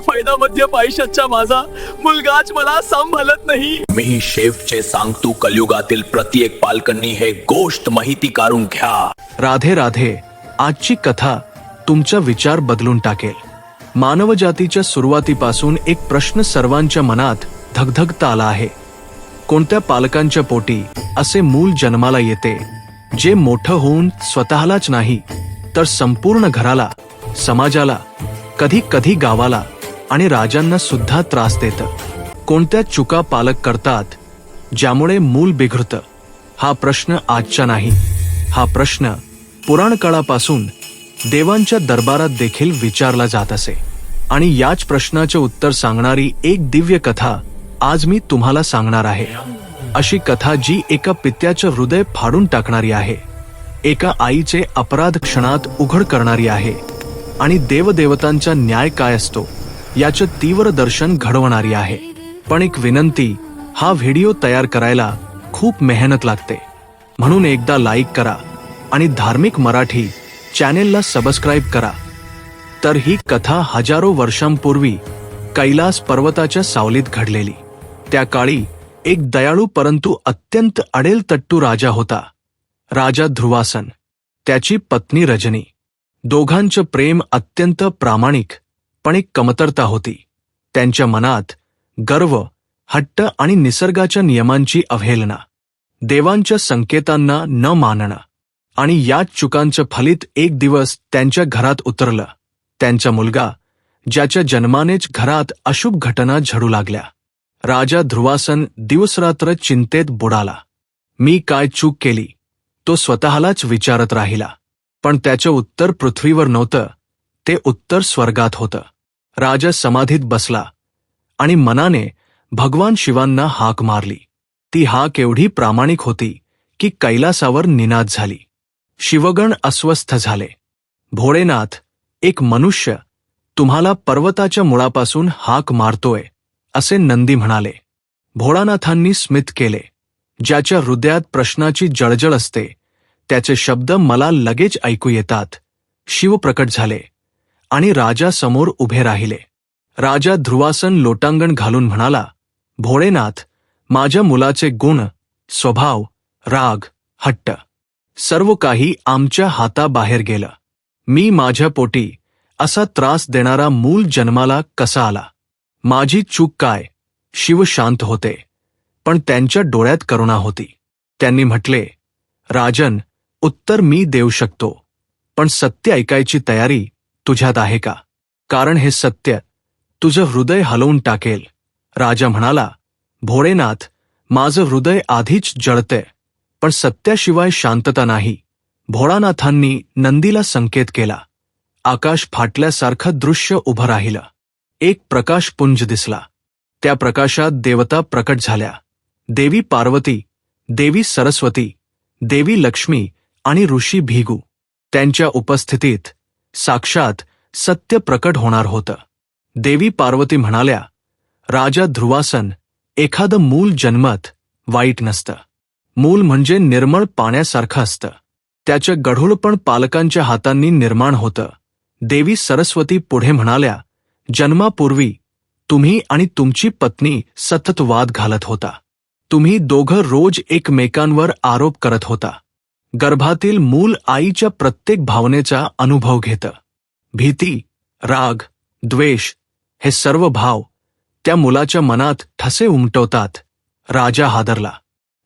बेफायदा मध्य पैशाचा माझा. मुलगाच मला सांभाळत नाही. मी शेफचे सांगतो कलयुगातील प्रत्येक पालकांनी हे गोष्ट माहिती काढून घ्या. राधे राधे आजची कथा तुमचा विचार बदलून टाकेल. मानवजातीच्या सुरुवातीपासून एक प्रश्न सर्वांच्या मनात धगधगता आला आहे. कोणत्या पालकांच्या पोटी असे मूल जन्माला येते? जे मोठं होऊन स्वतःलाच नाही तर संपूर्ण घराला समाजाला कधी कधी गावाला आणि राजांना सुद्धा त्रास देतं. कोणत्या चुका पालक करतात ज्यामुळे मूल बिघडतं हा प्रश्न आजचा नाही. हा प्रश्न पुराण काळापासून देवांच्या दरबारात देखील विचारला जात असे. आणि याच प्रश्नाचे उत्तर सांगणारी एक दिव्य कथा आज मी तुम्हाला सांगणार आहे. अशी कथा जी एका पित्याचं हृदय फाडून टाकणारी आहे. एका आईचे अपराध क्षणात उघड करणारी आहे. आणि देवदेवतांचा न्याय काय असतो? याचं तीव्र दर्शन घडवणारी आहे. पण एक विनंती हा व्हिडिओ तयार करायला खूप मेहनत लागते. म्हणून एकदा लाईक करा आणि धार्मिक मराठी चॅनेलला सबस्क्राईब करा. तर ही कथा हजारो वर्षांपूर्वी कैलास पर्वताच्या सावलीत घडलेली. त्या काळी एक दयाळू परंतु अत्यंत अडेलतट्टू राजा होता. राजा ध्रुवासन. त्याची पत्नी रजनी. दोघांचं प्रेम अत्यंत प्रामाणिक पण एक कमतरता होती. त्यांच्या मनात गर्व हट्ट आणि निसर्गाच्या नियमांची अवहेलना देवांच्या संकेतांना न मानणं आणि याच चुकांचं फलित एक दिवस त्यांच्या घरात उतरलं. त्यांचा मुलगा ज्याच्या जन्मानेच घरात अशुभ घटना झडू लागल्या. राजा ध्रुवासन दिवसरात्र चिंतेत बुडाला. मी काय चूक केली? तो स्वतःलाच विचारत राहिला. पण त्याचं उत्तर पृथ्वीवर नव्हतं. ते उत्तर स्वर्गात होतं. राजा समाधीत बसला आणि मनाने भगवान शिवांना हाक मारली. ती हाक एवढी प्रामाणिक होती की कैलासावर निनाद झाली. शिवगण अस्वस्थ झाले. भोळेनाथ एक मनुष्य तुम्हाला पर्वताच्या मुळापासून हाक मारतोय असे नंदी म्हणाले. भोळानाथांनी स्मित केले. ज्याच्या हृदयात प्रश्नाची जळजळ असते त्याचे शब्द मला लगेच ऐकू येतात. शिव प्रकट झाले. आणि राजा समोर उभे राहिले. राजा ध्रुवासन लोटांगण घालून म्हणाला भोळेनाथ माझ्या मुलाचे गुण स्वभाव राग हट्ट सर्व काही आमच्या हाताबाहेर गेलं. मी माझ्या पोटी असा त्रास देणारा मूल जन्माला कसा आला? माझी चूक काय? शिव शांत होते पण त्यांच्या डोळ्यात करुणा होती. त्यांनी म्हटले राजन उत्तर मी देऊ शकतो पण सत्य ऐकायची तयारी तुझ्यात आहे का? कारण हे सत्य. तुझं हृदय हलवून टाकेल. राजा म्हणाला भोळेनाथ माझं हृदय आधीच जळते पण सत्याशिवाय शांतता नाही. भोळानाथांनी नंदीला संकेत केला. आकाश फाटल्यासारखं दृश्य उभं राहिलं. एक प्रकाशपुंज दिसला. त्या प्रकाशात देवता प्रकट झाल्या. देवी पार्वती देवी सरस्वती देवी लक्ष्मी आणि ऋषी भिगू. त्यांच्या उपस्थितीत साक्षात सत्य प्रकट होणार होतं. देवी पार्वती म्हणाल्या राजा ध्रुवासन एखादं मूल जन्मत वाईट नसतं. मूल म्हणजे निर्मळ पाण्यासारखं असतं. त्याचं गढूळपण पालकांच्या हातांनी निर्माण होतं. देवी सरस्वती पुढे म्हणाल्या जन्मापूर्वी तुम्ही आणि तुमची पत्नी सतत वाद घालत होता. तुम्ही दोघं रोज एकमेकांवर आरोप करत होता. गर्भातील मूल आईच्या प्रत्येक भावनेचा अनुभव घेतं. भीती राग द्वेष हे सर्व भाव त्या मुलाच्या मनात ठसे उमटवतात. राजा हादरला.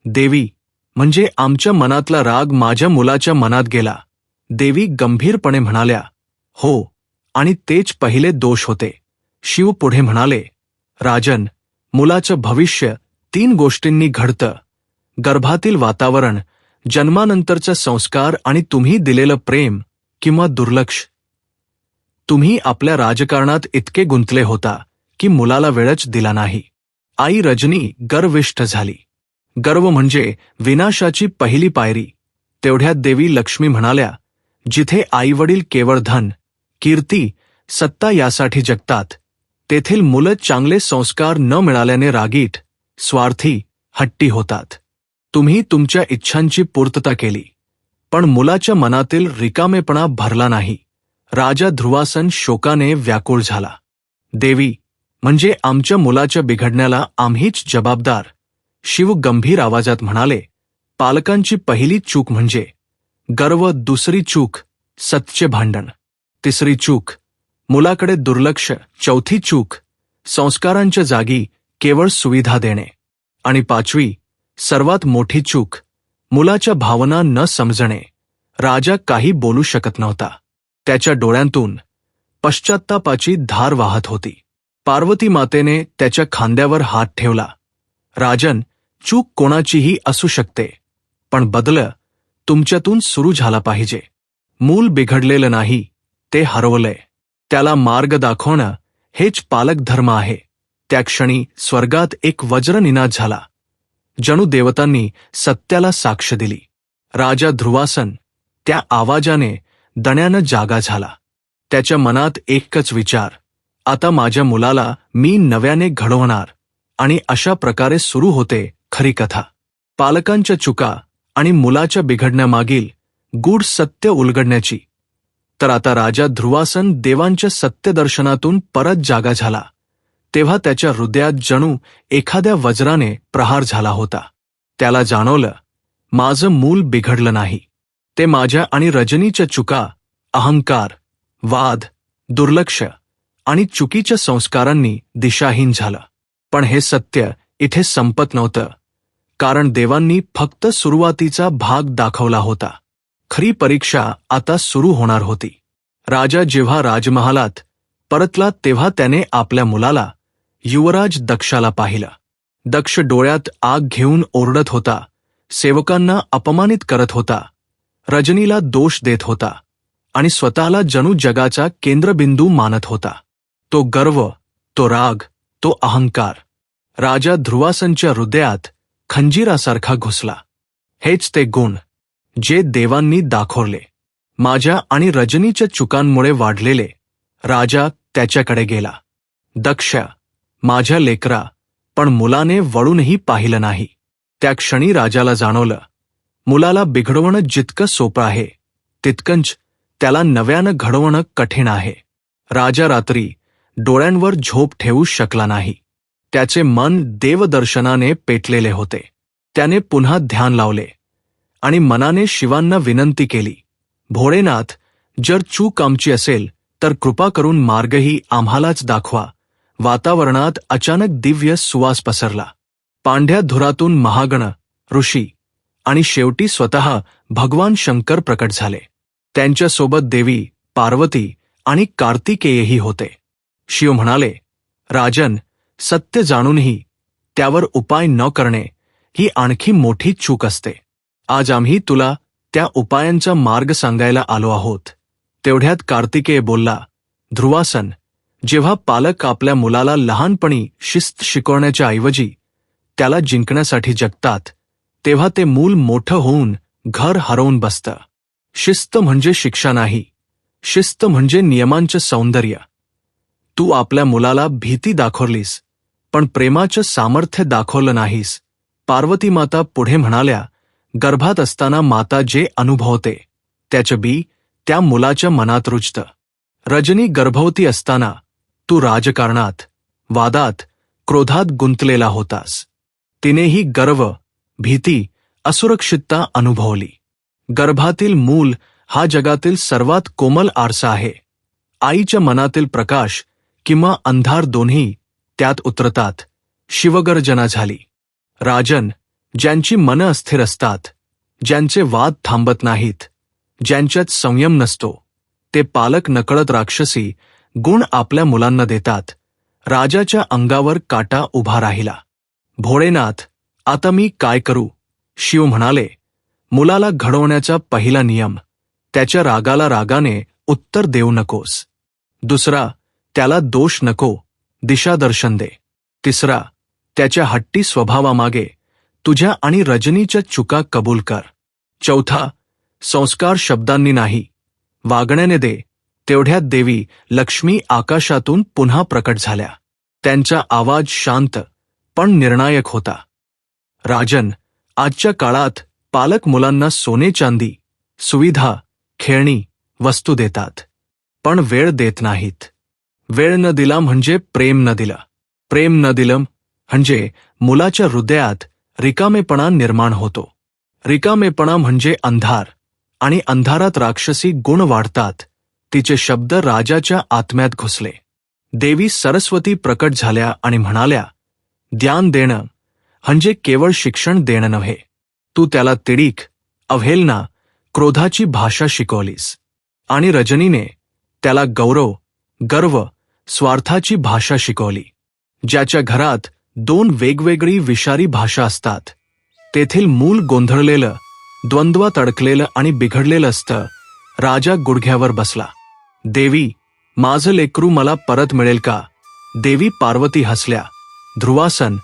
देवी म्हणजे आमच्या मनातला राग माझ्या मुलाच्या मनात गेला. देवी गंभीरपणे म्हणाल्या हो आणि तेच पहिले दोष होते. शिव पुढे म्हणाले राजन मुलाचं भविष्य तीन गोष्टींनी घडतं. गर्भातील वातावरण जन्मानंतरचा संस्कार आणि तुम्ही दिलेलं प्रेम किंवा दुर्लक्ष. तुम्ही आपल्या राजकारणात इतके गुंतले होता की मुलाला वेळच दिला नाही. आई रजनी गर्विष्ठ झाली. गर्व म्हणजे विनाशाची पहिली पायरी. तेवढ्यात देवी लक्ष्मी म्हणाल्या जिथे आईवडील केवळ धन कीर्ती सत्ता यासाठी जगतात तेथील मुलं चांगले संस्कार न मिळाल्याने रागीट स्वार्थी हट्टी होतात. तुम्ही तुमच्या इच्छांची पूर्तता केली. पण मुलाच्या मनातील रिकामेपणा भरला नाही. राजा ध्रुवासन शोकाने व्याकुळ झाला. देवी म्हणजे आमच्या मुलाच्या बिघडण्याला आम्हीच जबाबदार शिव गंभीर आवाजात म्हणाले. पालकांची पहिली चूक म्हणजे गर्व दुसरी चूक सत्य भांडण. तिसरी चूक मुलाकडे दुर्लक्ष चौथी चूक संस्कारांच्या जागी केवळ सुविधा देणे. आणि पाचवी सर्वात मोठी चूक मुलाच्या भावना न समजणे. राजा काही बोलू शकत नव्हता. त्याच्या डोळ्यांतून पश्चात्तापाची धार वाहत होती. पार्वती मातेने त्याच्या खांद्यावर हात ठेवला. राजन चूक कोणाचीही असू शकते पण बदल तुमच्यातून सुरू झाला पाहिजे. मूल बिघडलेलं नाही ते हरवलंय. त्याला मार्ग दाखवणं हेच पालक धर्म आहे. त्या क्षणी स्वर्गात एक वज्रनिनाद झाला. जणू देवतांनी सत्याला साक्ष दिली. राजा ध्रुवासन त्या आवाजाने दण्यानं जागा झाला. त्याच्या मनात एकच विचार आता माझ्या मुलाला मी नव्याने घडवणार आणि अशा प्रकारे सुरू होते खरी कथा. पालकांच्या चुका आणि मुलाच्या बिघडण्यामागील गूढ सत्य उलगडण्याची. तर आता राजा ध्रुवासन देवांच्या सत्यदर्शनातून परत जागा झाला. तेव्हा त्याच्या हृदयात जणू एखाद्या वज्राने प्रहार झाला होता. त्याला जाणवलं माझं मूल बिघडलं नाही. ते माझ्या आणि रजनीच्या चुका अहंकार वाद दुर्लक्ष आणि चुकीच्या संस्कारांनी दिशाहीन झालं. पण हे सत्य इथे संपत नव्हतं. कारण देवांनी फक्त सुरुवातीचा भाग दाखवला होता. खरी परीक्षा आता सुरू होणार होती. राजा जेव्हा राजमहालात परतला तेव्हा त्याने आपल्या मुलाला युवराज दक्षाला पाहिलं. दक्ष डोळ्यात आग घेऊन ओरडत होता. सेवकांना अपमानित करत होता. रजनीला दोष देत होता. आणि स्वतःला जणू जगाचा केंद्रबिंदू मानत होता. तो गर्व तो राग तो अहंकार. राजा ध्रुवासनच्या हृदयात खंजीरासारखा घुसला. हेच ते गुण जे देवांनी दाखवले. माझ्या आणि रजनीच्या चुकांमुळे वाढलेले. राजा त्याच्याकडे गेला. दक्ष माझ्या लेकरा पण मुलाने वळूनही पाहिलं नाही. त्या क्षणी राजाला जाणवलं मुलाला बिघडवणं जितकं सोपं आहे तितकंच त्याला नव्यानं घडवणं कठीण आहे. राजा रात्री डोळ्यांवर झोप ठेवू शकला नाही. त्याचे मन देवदर्शनाने पेटलेले होते. त्याने पुन्हा ध्यान लावले आणि मनाने शिवांना विनंती केली भोळेनाथ जर चूक आमची असेल तर कृपा करून मार्गही आम्हालाच दाखवा. वातावरणात अचानक दिव्य सुवास पसरला. पांढ्या धुरातून महागण ऋषी आणि शेवटी स्वतः भगवान शंकर प्रकट झाले. त्यांच्यासोबत देवी पार्वती आणि कार्तिकेयही होते. शिव म्हणाले राजन सत्य जाणूनही त्यावर उपाय न करणे ही आणखी मोठी चूक असते. आज आम्ही तुला त्या उपायांचा मार्ग सांगायला आलो आहोत. तेवढ्यात कार्तिकेय बोलला ध्रुवासन जेव्हा पालक आपल्या मुलाला लहानपणी शिस्त शिकवण्याच्या ऐवजी त्याला जिंकण्यासाठी जगतात तेव्हा ते मूल मोठं होऊन घर हरवून बसतं. शिस्त म्हणजे शिक्षा नाही. शिस्त म्हणजे नियमांचं सौंदर्य. तू आपल्या मुलाला भीती दाखवलीस पण प्रेमाचं सामर्थ्य दाखवलं नाहीस. पार्वती माता पुढे म्हणाल्या गर्भात असताना माता जे अनुभवते त्याचं बी त्या मुलाच्या मनात रुजतं. रजनी गर्भवती असताना तू राजकारणात वादात क्रोधात गुंतलेला होतास. तिनेही गर्व भीती असुरक्षितता अनुभवली. गर्भातील मूल हा जगातील सर्वात कोमल आरसा आहे. आईच्या मनातील प्रकाश किंवा अंधार दोन्ही त्यात उतरतात. शिवगर्जना झाली. राजन ज्यांची मनं अस्थिर असतात ज्यांचे वाद थांबत नाहीत ज्यांच्यात संयम नसतो ते पालक नकळत राक्षसी गुण आपल्या मुलांना देतात. राजाच्या अंगावर काटा उभा राहिला. भोळेनाथ आता मी काय करू? शिव म्हणाले. मुलाला घडवण्याचा पहिला नियम त्याच्या रागाला रागाने उत्तर देऊ नकोस. दुसरा त्याला दोष नको दिशादर्शन दे. तिसरा त्याच्या हट्टी स्वभावामागे तुझ्या आणि रजनीच्या चुका कबूल कर. चौथा संस्कार शब्दांनी नाही वागण्याने दे. तेवढ्यात देवी लक्ष्मी आकाशातून पुन्हा प्रकट झाल्या. त्यांचा आवाज शांत पण निर्णायक होता. राजन आजच्या काळात पालक मुलांना सोने चांदी सुविधा खेळणी वस्तू देतात. पण वेळ देत नाहीत. वेळ न दिला म्हणजे प्रेम न दिला. प्रेम न दिलं म्हणजे मुलाच्या हृदयात रिकामेपणा निर्माण होतो. रिकामेपणा म्हणजे अंधार आणि अंधारात राक्षसी गुण वाढतात. तिचे शब्द राजाच्या आत्म्यात घुसले. देवी सरस्वती प्रकट झाल्या आणि म्हणाल्या ज्ञान देणं म्हणजे केवळ शिक्षण देणं नव्हे. तू त्याला तिडीक अवहेलना क्रोधाची भाषा शिकवलीस. आणि रजनीने त्याला गौरव गर्व स्वार्थाची भाषा शिकवली. ज्याच्या घरात दोन वेगवेगळी विषारी भाषा असतात. तेथील मूल गोंधळलेलं द्वंद्वात अडकलेलं आणि बिघडलेलं असतं राजा गुडघ्यावर बसला. देवी माझं लेकरू मला परत मिळेल का? देवी पार्वती हसल्या. ध्रुवासन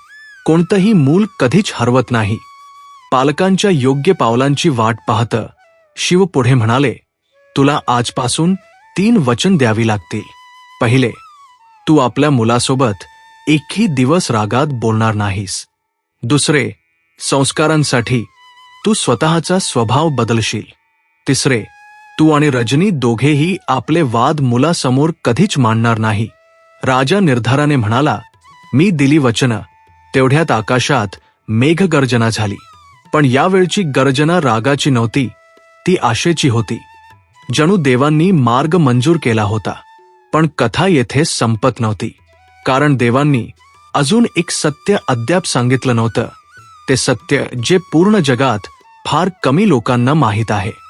कोणतंही मूल कधीच हरवत नाही. पालकांच्या योग्य पावलांची वाट पाहतं शिव पुढे म्हणाले तुला आजपासून तीन वचन द्यावी लागतील. पहिले तू आपल्या मुलासोबत एकही दिवस रागात बोलणार नाहीस. दुसरे संस्कारांसाठी तू स्वतःचा स्वभाव बदलशील. तिसरे तू आणि रजनी दोघेही आपले वाद मुलासमोर कधीच मांडणार नाही. राजा निर्धाराने म्हणाला मी दिली वचनं. तेवढ्यात आकाशात मेघगर्जना झाली. पण यावेळची गर्जना रागाची नव्हती ती आशेची होती. जणू देवांनी मार्ग मंजूर केला होता पण कथा येथे संपत नव्हती. कारण देवांनी अजून एक सत्य अद्याप सांगितलं नव्हतं. ते सत्य जे पूर्ण जगात फार कमी लोकांना माहीत आहे.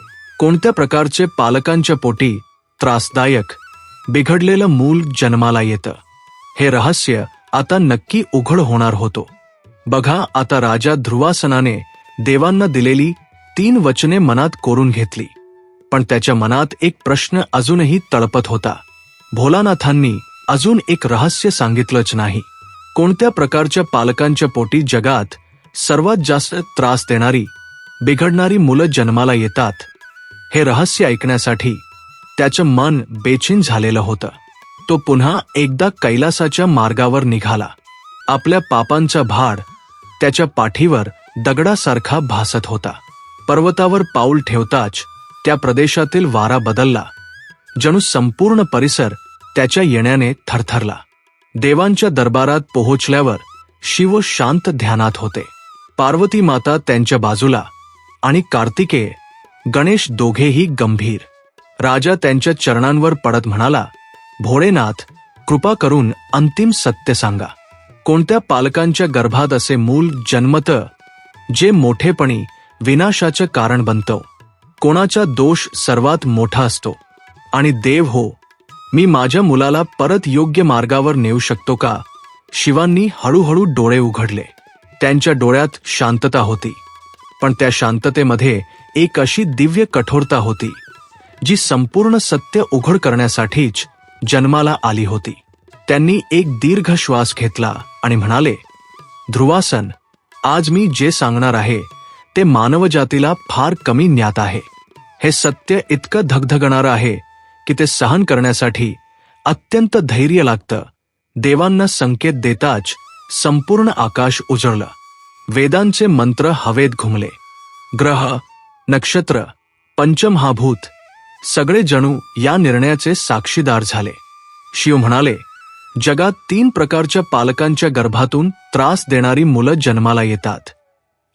कोणत्या प्रकारचे पालकांच्या पोटी त्रासदायक? बिघडलेलं मूल जन्माला येतं. हे रहस्य आता नक्की उघड होणार होतो. बघा आता राजा ध्रुवासनाने देवांना दिलेली तीन वचने मनात कोरून घेतली. पण त्याच्या मनात एक प्रश्न अजूनही तळपत होता. भोलानाथांनी अजून एक रहस्य सांगितलंच नाही. कोणत्या प्रकारच्या पालकांच्या पोटी जगात सर्वात जास्त त्रास देणारी बिघडणारी मुलं जन्माला येतात? हे रहस्य ऐकण्यासाठी त्याचं मन बेचीन झालेलं होतं. तो पुन्हा एकदा कैलासाच्या मार्गावर निघाला. आपल्या पापांचा भार त्याच्या पाठीवर दगडासारखा भासत होता. पर्वतावर पाऊल ठेवताच त्या प्रदेशातील वारा बदलला. जणू संपूर्ण परिसर त्याच्या येण्याने थरथरला. देवांच्या दरबारात पोहोचल्यावर शिव शांत ध्यानात होते. पार्वती माता त्यांच्या बाजूला आणि कार्तिकेय गणेश दोघेही गंभीर. राजा त्यांच्या चरणांवर पडत म्हणाला भोळेनाथ कृपा करून अंतिम सत्य सांगा. कोणत्या पालकांच्या गर्भात असे मूल जन्मत जे मोठेपणी विनाशाचं कारण बनतो? कोणाचा दोष सर्वात मोठा असतो? आणि देव हो मी माझ्या मुलाला परत योग्य मार्गावर नेऊ शकतो का? शिवांनी हळूहळू डोळे उघडले. त्यांच्या डोळ्यात शांतता होती. पण त्या शांततेमध्ये एक अशी दिव्य कठोरता होती जी संपूर्ण सत्य उघड करण्यासाठीच जन्माला आली होती. त्यांनी एक दीर्घ श्वास घेतला आणि म्हणाले ध्रुवासन आज मी जे सांगणार आहे ते मानवजातीला फार कमी ज्ञात आहे. हे सत्य इतकं धगधगणारं आहे की ते सहन करण्यासाठी अत्यंत धैर्य लागतं. देवांना संकेत देताच संपूर्ण आकाश उजळलं. वेदांचे मंत्र हवेत घुमले. ग्रह नक्षत्र पंचमहाभूत सगळे जणू या निर्णयाचे साक्षीदार झाले. शिव म्हणाले जगात तीन प्रकारच्या पालकांच्या गर्भातून त्रास देणारी मुलं जन्माला येतात.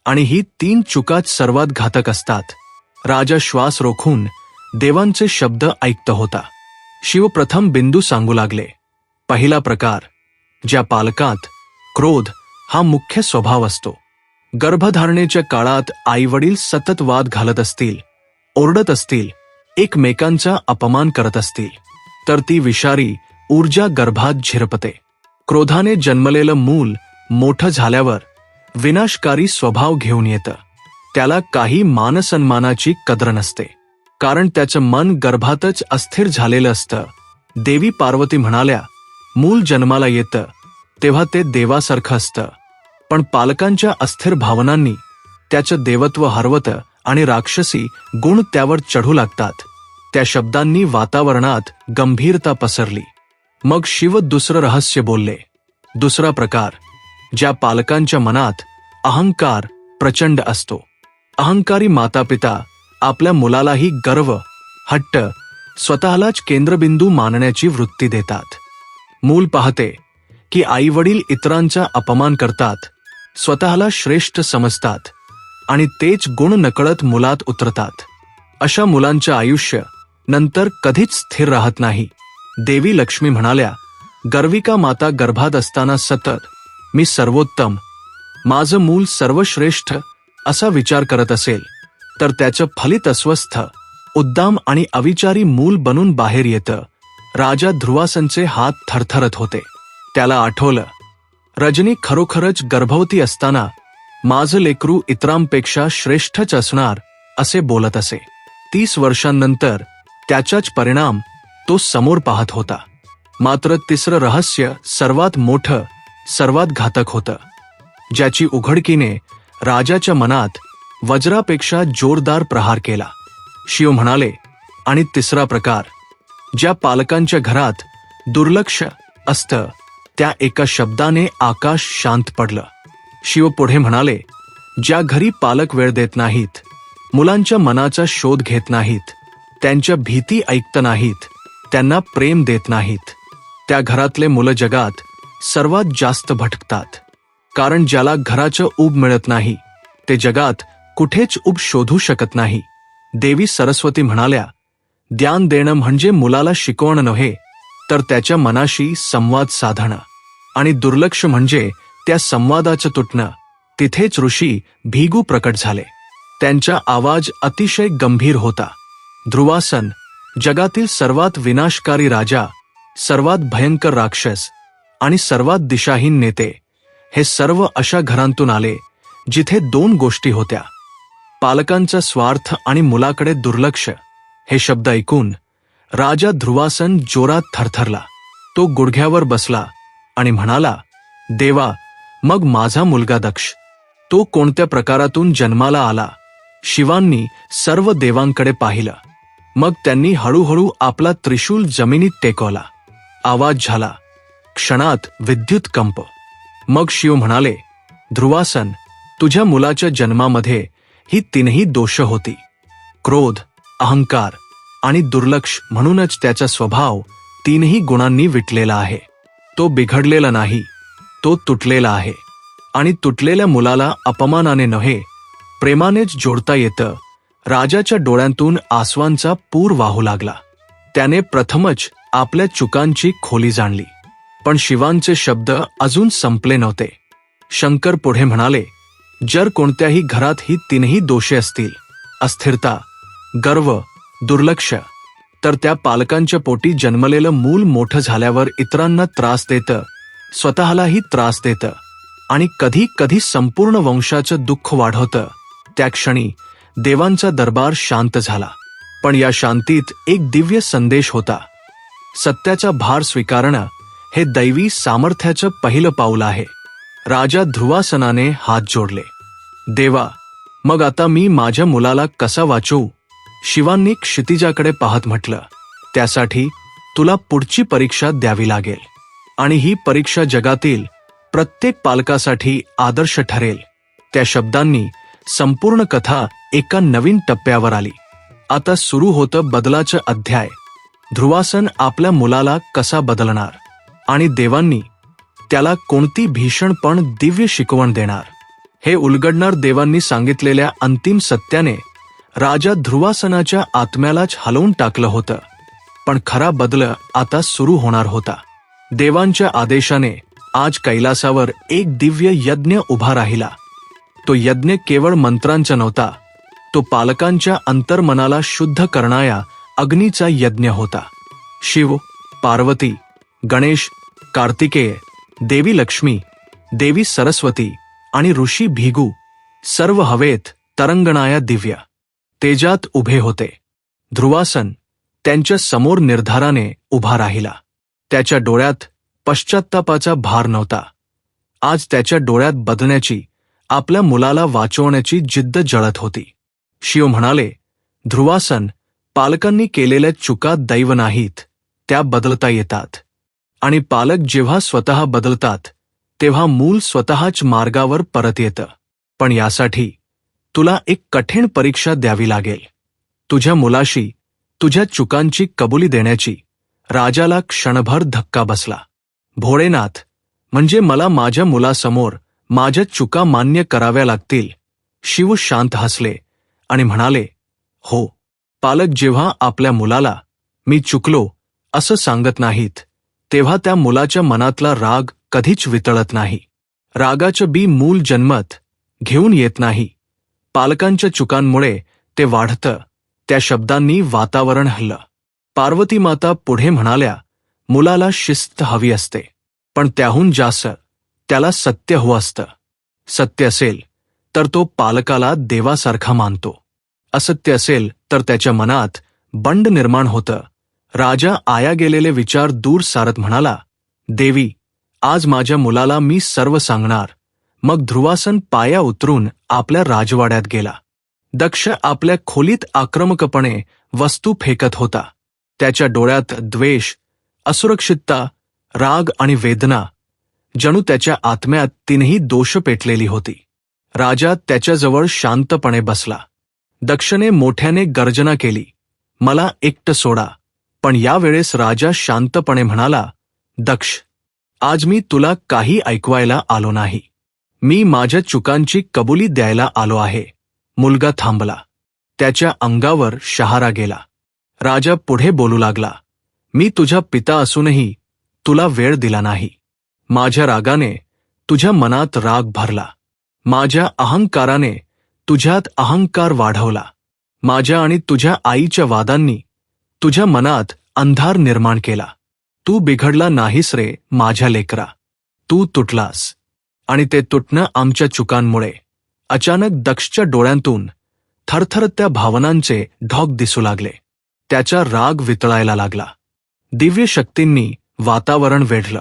आणि ही तीन चुकाच सर्वात घातक असतात. राजा श्वास रोखून देवांचे शब्द ऐकत होता. शिव प्रथम बिंदू सांगू लागले. पहिला प्रकार ज्या पालकात क्रोध हा मुख्य स्वभाव असतो. गर्भधारणेच्या काळात आईवडील सतत वाद घालत असतील ओरडत असतील एकमेकांचा अपमान करत असतील तर ती विषारी ऊर्जा गर्भात झिरपते. क्रोधाने जन्मलेलं मूल मोठं झाल्यावर विनाशकारी स्वभाव घेऊन येतं. त्याला काही मानसन्मानाची कद्र नसते. कारण त्याचं मन गर्भातच अस्थिर झालेलं असतं. देवी पार्वती म्हणाल्या मूल जन्माला येतं तेव्हा ते देवासारखं असतं. पण पालकांच्या अस्थिर भावनांनी त्याचं देवत्व हरवतं आणि राक्षसी गुण त्यावर चढू लागतात. त्या शब्दांनी वातावरणात गंभीरता पसरली. मग शिव दुसरं रहस्य बोलले. दुसरा प्रकार ज्या पालकांच्या मनात अहंकार प्रचंड असतो. अहंकारी मातापिता आपल्या मुलालाही गर्व हट्ट स्वतःलाच केंद्रबिंदू मानण्याची वृत्ती देतात. मूल पाहते की आईवडील इतरांचा अपमान करतात स्वतःला श्रेष्ठ समजतात आणि तेच गुण नकळत मुलात उतरतात. अशा मुलांचे आयुष्य नंतर कधीच स्थिर राहत नाही. देवी लक्ष्मी म्हणाल्या गर्विका माता गर्भात असताना सतत मी सर्वोत्तम माझं मूल सर्वश्रेष्ठ असा विचार करत असेल तर त्याचं फलित अस्वस्थ उद्दाम आणि अविचारी मूल बनून बाहेर येतं. राजा ध्रुवासनचे हात थरथरत होते. त्याला आठवलं रजनी खरोखरच गर्भवती असताना माझं लेकरू इतरांपेक्षा श्रेष्ठच असणार असे बोलत असे. तीस वर्षांनंतर त्याचाच परिणाम तो समोर पाहत होता. मात्र तिसरं रहस्य सर्वात मोठं सर्वात घातक होतं. ज्याची उघडकीने राजाच्या मनात वज्रापेक्षा जोरदार प्रहार केला. शिव म्हणाले आणि तिसरा प्रकार ज्या पालकांच्या घरात दुर्लक्ष असतं त्या एका शब्दाने आकाश शांत पडलं. शिव पुढे म्हणाले ज्या घरी पालक वेळ देत नाहीत मुलांच्या मनाचा शोध घेत नाहीत त्यांच्या भीती ऐकत नाहीत त्यांना प्रेम देत नाहीत त्या घरातले मुलं जगात सर्वात जास्त भटकतात. कारण ज्याला घराचं ऊब मिळत नाही ते जगात कुठेच ऊब शोधू शकत नाही. देवी सरस्वती म्हणाल्या ज्ञान देणं म्हणजे मुलाला शिकवणं नव्हे तर त्याच्या मनाशी संवाद साधणं. आणि दुर्लक्ष म्हणजे त्या संवादाचं तुटणं. तिथेच ऋषी भिगू प्रकट झाले. त्यांचा आवाज अतिशय गंभीर होता. ध्रुवासन जगातील सर्वात विनाशकारी राजा सर्वात भयंकर राक्षस आणि सर्वात दिशाहीन नेते हे सर्व अशा घरांतून आले जिथे दोन गोष्टी होत्या. पालकांचा स्वार्थ आणि मुलाकडे दुर्लक्ष हे शब्द ऐकून राजा ध्रुवासन जोरात थरथरला. तो गुडघ्यावर बसला आणि म्हणाला देवा मग माझा मुलगा दक्ष. तो कोणत्या प्रकारातून जन्माला आला? शिवांनी सर्व देवांकडे पाहिलं. मग त्यांनी हळूहळू आपला त्रिशूल जमिनीत टेकवला. आवाज झाला. क्षणात विद्युत कंप. मग शिव म्हणाले ध्रुवासन तुझ्या मुलाच्या जन्मामध्ये ही तीनही दोष होती. क्रोध अहंकार आणि दुर्लक्ष म्हणूनच त्याचा स्वभाव तीनही गुणांनी विटलेला आहे. तो बिघडलेला नाही तो तुटलेला आहे. आणि तुटलेल्या मुलाला अपमानाने नव्हे प्रेमानेच जोडता येतं. राजाच्या डोळ्यांतून आसवांचा पूर वाहू लागला. त्याने प्रथमच आपल्या चुकांची खोली जाणली. पण शिवांचे शब्द अजून संपले नव्हते. शंकर पुढे म्हणाले जर कोणत्याही घरात ही तीनही दोषे असतील अस्थिरता गर्व दुर्लक्ष. तर त्या पालकांच्या पोटी जन्मलेलं मूल मोठं झाल्यावर इतरांना त्रास देतं स्वतःलाही त्रास देतं आणि कधी कधी संपूर्ण वंशाचं दुःख वाढवतं. त्या क्षणी देवांचा दरबार शांत झाला. पण या शांतीत एक दिव्य संदेश होता. सत्याचा भार स्वीकारणं हे दैवी सामर्थ्याचं पहिलं पाऊल आहे. राजा ध्रुवासनाने हात जोडले. देवा मग आता मी माझ्या मुलाला कसा वाचवू? शिवांनी क्षितिजाकडे पाहत म्हटलं त्यासाठी तुला पुढची परीक्षा द्यावी लागेल आणि ही परीक्षा जगातील प्रत्येक पालकासाठी आदर्श ठरेल. त्या शब्दांनी संपूर्ण कथा एका नवीन टप्प्यावर आली. आता सुरू होतं बदलाचं अध्याय. ध्रुवासन आपल्या मुलाला कसा बदलणार आणि देवांनी त्याला कोणती भीषण पण दिव्य शिकवण देणार? हे उलगडणार देवांनी सांगितलेल्या अंतिम सत्याने राजा ध्रुवासनाच्या आत्म्यालाच हलवून टाकलं होतं. पण खरा बदल आता सुरू होणार होता. देवांच्या आदेशाने आज कैलासावर एक दिव्य यज्ञ उभा राहिला. तो यज्ञ केवळ मंत्रांचा नव्हता तो पालकांच्या अंतर्मनाला शुद्ध करणाया अग्नीचा यज्ञ होता. शिव पार्वती गणेश कार्तिकेय देवी लक्ष्मी देवी सरस्वती आणि ऋषी भिगू सर्व हवेत तरंगणाया दिव्या. तेजात उभे होते. ध्रुवासन त्यांच्यासमोर निर्धाराने उभा राहिला. त्याच्या डोळ्यात पश्चात्तापाचा भार नव्हता. आज त्याच्या डोळ्यात बदण्याची आपल्या मुलाला वाचवण्याची जिद्द जळत होती. शिव म्हणाले ध्रुवासन पालकांनी केलेल्या चुका दैव नाहीत त्या बदलता येतात. आणि पालक जेव्हा स्वतः बदलतात तेव्हा मूल स्वतःच मार्गावर परत येतं. पण यासाठी तुला एक कठीण परीक्षा द्यावी लागेल. तुझ्या मुलाशी तुझ्या चुकांची कबुली देण्याची राजाला क्षणभर धक्का बसला. भोळेनाथ म्हणजे मला माझ्या मुलासमोर माझ्या चुका मान्य कराव्या लागतील. शिव शांत हसले आणि म्हणाले हो पालक जेव्हा आपल्या मुलाला मी चुकलो असं सांगत नाहीत तेव्हा त्या मुलाच्या मनातला राग कधीच वितळत नाही. रागाचं बी मूल जन्मत घेऊन येत नाही. पालकांच्या चुकांमुळे ते वाढतं. त्या शब्दांनी वातावरण हल्लं. पार्वती माता पुढे म्हणाल्या मुलाला शिस्त हवी असते. पण त्याहून जास्त त्याला सत्य हवं असतं. सत्य असेल तर तो पालकाला देवासारखा मानतो. असत्य असेल तर त्याच्या मनात बंड निर्माण होतं. राजा आया गेलेले विचार दूर सारत म्हणाला देवी आज माझ्या मुलाला मी सर्व सांगणार. मग ध्रुवासन पाया उतरून आपल्या राजवाड्यात गेला. दक्ष आपल्या खोलीत आक्रमकपणे वस्तू फेकत होता. त्याच्या डोळ्यात द्वेष असुरक्षितता राग आणि वेदना जणू त्याच्या आत्म्यात तीनही दोष पेटलेली होती. राजा त्याच्याजवळ शांतपणे बसला. दक्षने मोठ्याने गर्जना केली मला एकटं सोडा पण यावेळेस राजा शांतपणे म्हणाला दक्ष आज मी तुला काही ऐकवायला आलो नाही. मी माझ्या चुकांची कबुली द्यायला आलो आहे. मुलगा थांबला. त्याच्या अंगावर शहारा गेला. राजा पुढे बोलू लागला. मी तुझा पिता असूनही तुला वेळ दिला नाही. माझ्या रागाने तुझ्या मनात राग भरला. माझ्या अहंकाराने तुझ्यात अहंकार वाढवला. माझ्या आणि तुझ्या आईच्या वादांनी तुझ्या मनात अंधार निर्माण केला. तू बिघडला नाहीस रे माझ्या लेकरा. तू तुटलास. आणि ते तुटणं आमच्या चुकांमुळे. अचानक दक्षच्या डोळ्यांतून थरथर त्या भावनांचे ढॉग दिसू लागले. त्याचा राग वितळायला लागला. दिव्य शक्तींनी वातावरण वेढलं.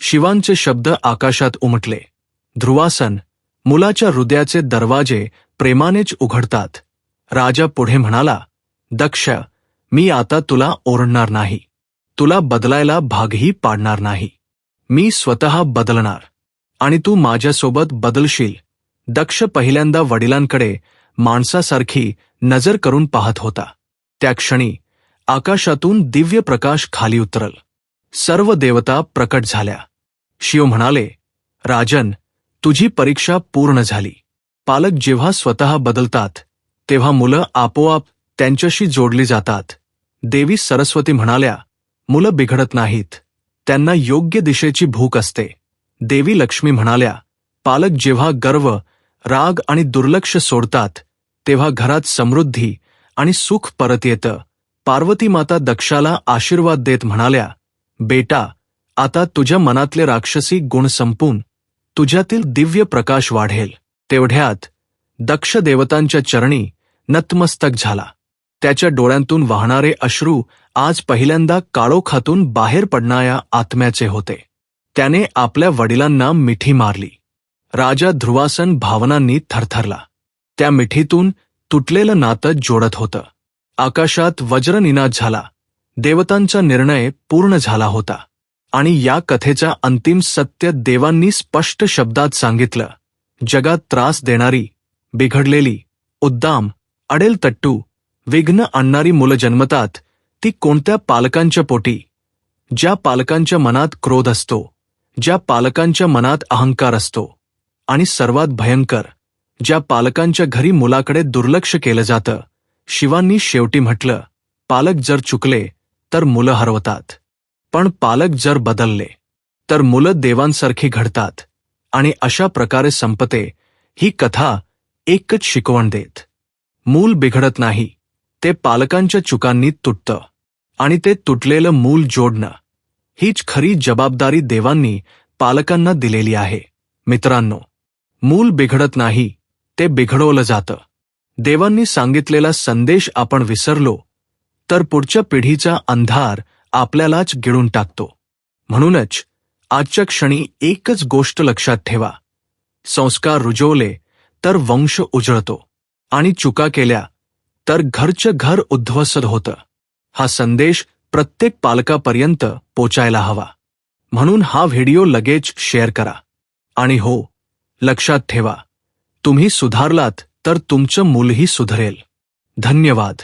शिवांचे शब्द आकाशात उमटले. ध्रुवासन मुलाच्या हृदयाचे दरवाजे प्रेमानेच उघडतात. राजा पुढे म्हणाला दक्ष मी आता तुला ओरडणार नाही. तुला बदलायला भागही पाडणार नाही. मी स्वतः बदलणार. आणि तू माझ्यासोबत बदलशील. दक्ष पहिल्यांदा वडिलांकडे माणसासारखी नजर करून पाहत होता. त्या क्षणी आकाशातून दिव्य प्रकाश खाली उतरल. सर्व देवता प्रकट झाल्या. शिव म्हणाले राजन तुझी परीक्षा पूर्ण झाली. पालक जेव्हा स्वतः बदलतात तेव्हा मुलं आपोआप त्यांच्याशी जोडली जातात. देवी सरस्वती म्हणाल्या मुलं बिघडत नाहीत. त्यांना योग्य दिशेची भूक असते. देवी लक्ष्मी म्हणाल्या पालक जेव्हा गर्व राग आणि दुर्लक्ष सोडतात तेव्हा घरात समृद्धी आणि सुख परत येतं. पार्वती माता दक्षाला आशीर्वाद देत म्हणाल्या बेटा आता तुझ्या मनातले राक्षसी गुण संपून तुझ्यातील दिव्य प्रकाश वाढेल. तेवढ्यात दक्ष देवतांच्या चरणी नतमस्तक झाला. त्याच्या डोळ्यांतून वाहणारे अश्रू आज पहिल्यांदा काळोखातून बाहेर पडणाऱ्या आत्म्याचे होते. त्याने आपल्या वडिलांना मिठी मारली. राजा ध्रुवासन भावनांनी थरथरला. त्या मिठीतून तुटलेलं नातं जोडत होतं. आकाशात वज्रनिनाद झाला. देवतांचा निर्णय पूर्ण झाला होता. आणि या कथेचा अंतिम सत्य देवांनी स्पष्ट शब्दात सांगितलं. जगात त्रास देणारी बिघडलेली उद्दाम अडेल तट्टू विघ्न आणणारी मुलं जन्मतात ती कोणत्या पालकांच्या पोटी? ज्या पालकांच्या मनात क्रोध असतो. ज्या पालकांच्या मनात अहंकार असतो आणि सर्वात भयंकर ज्या पालकांच्या घरी मुलाकडे दुर्लक्ष केलं जातं शिवांनी शेवटी म्हटलं पालक जर चुकले तर मुलं हरवतात. पण पालक जर बदलले तर मुलं देवांसारखी घडतात आणि अशा प्रकारे संपते ही कथा एकच शिकवण देत. मूल बिघडत नाही ते पालकांच्या चुकांनी तुटतं आणि ते तुटलेलं मूल जोडणं. हीच खरी जबाबदारी देवांनी पालकांना दिलेली आहे. मित्रांनो मूल बिघडत नाही ते बिघडवलं जातं. देवांनी सांगितलेला संदेश आपण विसरलो तर पुढच्या पिढीचा अंधार आपल्यालाच गिळून टाकतो. म्हणूनच आजच्या क्षणी एकच गोष्ट लक्षात ठेवा. संस्कार रुजवले तर वंश उजळतो. आणि चुका केल्या तर घरचं घर उद्ध्वस्त होतं. हा संदेश प्रत्येक पालकापर्यंत पोचायला हवा. म्हणून हा व्हिडिओ लगेच शेअर करा. आणि हो लक्षात ठेवा. तुम्ही सुधारलात तर तुमचं मूलही सुधरेल. धन्यवाद.